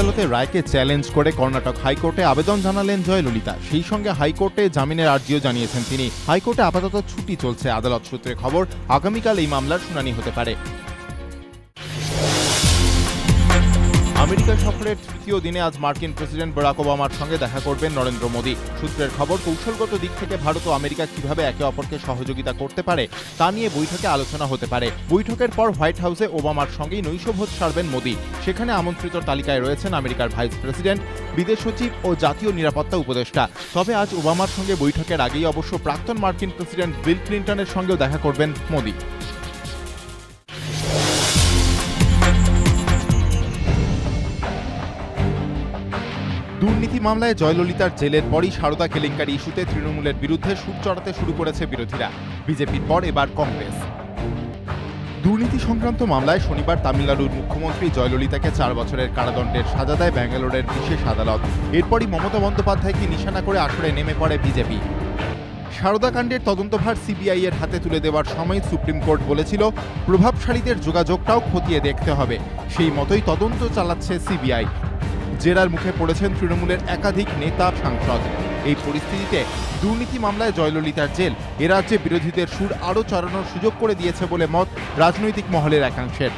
আদালতের রায়কে চ্যালেঞ্জ করে কর্ণাটক হাইকোর্টে আবেদন জানালেন জয়ললিতা। সেই সঙ্গে হাইকোর্টে জামিনের আর্জিও জানিয়েছেন তিনি। হাইকোর্টে আপাতত ছুটি চলছে। আদালত সূত্রে খবর, আগামীকাল এই মামলার শুনানি হতে পারে। আমেরিকা সফরের তৃতীয় দিনে আজ মার্কিন প্রেসিডেন্ট বারাক ওবামার সঙ্গে দেখা করবেন নরেন্দ্র মোদী। সূত্রের খবর, কৌশলগত দিক থেকে ভারত ও আমেরিকা কীভাবে একে অপরকে সহযোগিতা করতে পারে তা নিয়ে বৈঠকে আলোচনা হতে পারে। বৈঠকের পর হোয়াইট হাউসে ওবামার সঙ্গেই নৈশভোজ সারবেন মোদী। সেখানে আমন্ত্রিত তালিকায় রয়েছেন আমেরিকার ভাইস প্রেসিডেন্ট, বিদেশ সচিব ও জাতীয় নিরাপত্তা উপদেষ্টা। তবে আজ ওবামার সঙ্গে বৈঠকের আগেই অবশ্য প্রাক্তন মার্কিন প্রেসিডেন্ট বিল ক্লিন্টনের সঙ্গেও দেখা করবেন মোদী। দুর্নীতি মামলায় জয়ললিতার জেলের পরই সারদা কেলেঙ্কারি ইস্যুতে তৃণমূলের বিরুদ্ধে সুর চড়াতে শুরু করেছে বিরোধীরা। বিজেপির পর এবার কংগ্রেস। দুর্নীতি সংক্রান্ত মামলায় শনিবার তামিলনাড়ুর মুখ্যমন্ত্রী জয়ললিতাকে চার বছরের কারাদণ্ডের সাজা দেয় ব্যাঙ্গালোরের বিশেষ আদালত। এরপরই মমতা বন্দ্যোপাধ্যায়কে নিশানা করে আসরে নেমে পড়ে বিজেপি। সারদাকাণ্ডের তদন্তভার সিবিআই এর হাতে তুলে দেওয়ার সময় সুপ্রিম কোর্ট বলেছিল, প্রভাবশালীদের যোগাযোগটাও খতিয়ে দেখতে হবে। সেই মতোই তদন্ত চালাচ্ছে সিবিআই। জেরার মুখে পড়েছেন তৃণমূলের একাধিক নেতা সাংসদ। এই পরিস্থিতিতে দুর্নীতি মামলায় জয়ললিতার জেল। এ রাজ্যে বিরোধীদের সুর আরও চড়ানোর সুযোগ করে দিয়েছে বলে মত রাজনৈতিক মহলের একাংশের।